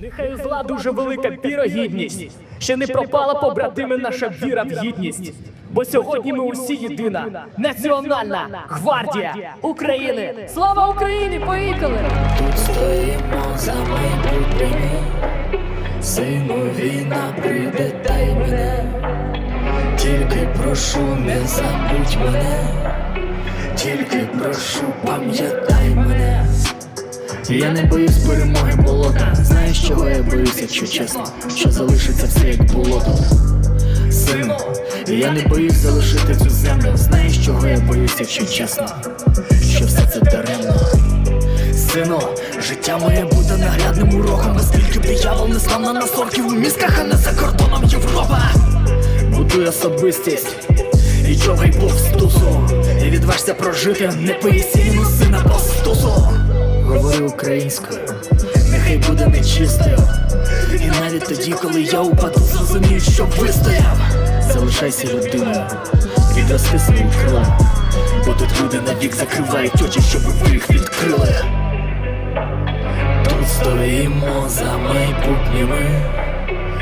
Нехай зла дуже велика пірогідність. Ще не пропала побратими наша віра в гідність. Бо сьогодні ми усі єдина національна гвардія України. Слава Україні! Поїхали! Тут стоїмо за майбутнє, сину війна прийде, дай мене, тільки прошу, не забудь мене, тільки прошу, пам'ятай мене. Я не боюсь перемоги болота. Знаєш, чого я боюсь, якщо чесно, що залишиться все як було тут. Сину, я не боюсь залишити цю землю. Знаєш, чого я боюсь, якщо чесно, що все це даремно. Сину, життя моє буде наглядним уроком, оскільки диявол не став на насорків у мізках, а не за кордоном Європа. Будуй особистість і човгай по стусу, і відважся прожити не непоїсільну сина по стусу. Говори українською, нехай буде нечистою. І навіть тоді, коли я упаду, зрозумію, що вистояв. Залишайся людиною, відрости свої крила. Бо тут люди навік закривають очі, щоб ви їх відкрили. Тут стоїмо за майбутніми.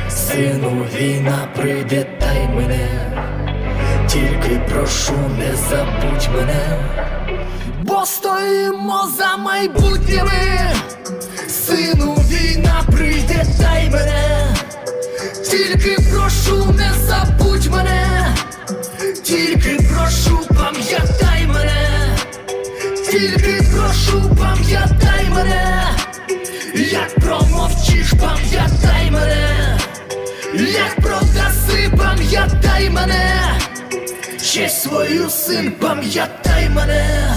Сину, війна прийде, дай мене. Тільки прошу, не забудь мене. Бо стоїмо за майбутніми. Сину, війна прийде, дай мене. Тільки прошу, не забудь мене. Тільки прошу, пам'ятай мене. Тільки прошу, пам'ятай мене. Як промовчиш, пам'ятай мене. Як продаси, пам'ятай мене. Честь свою син, пам'ятай мене.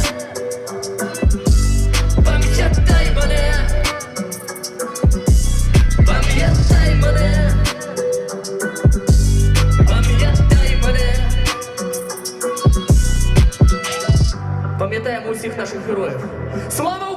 Усіх наших героїв. Слава!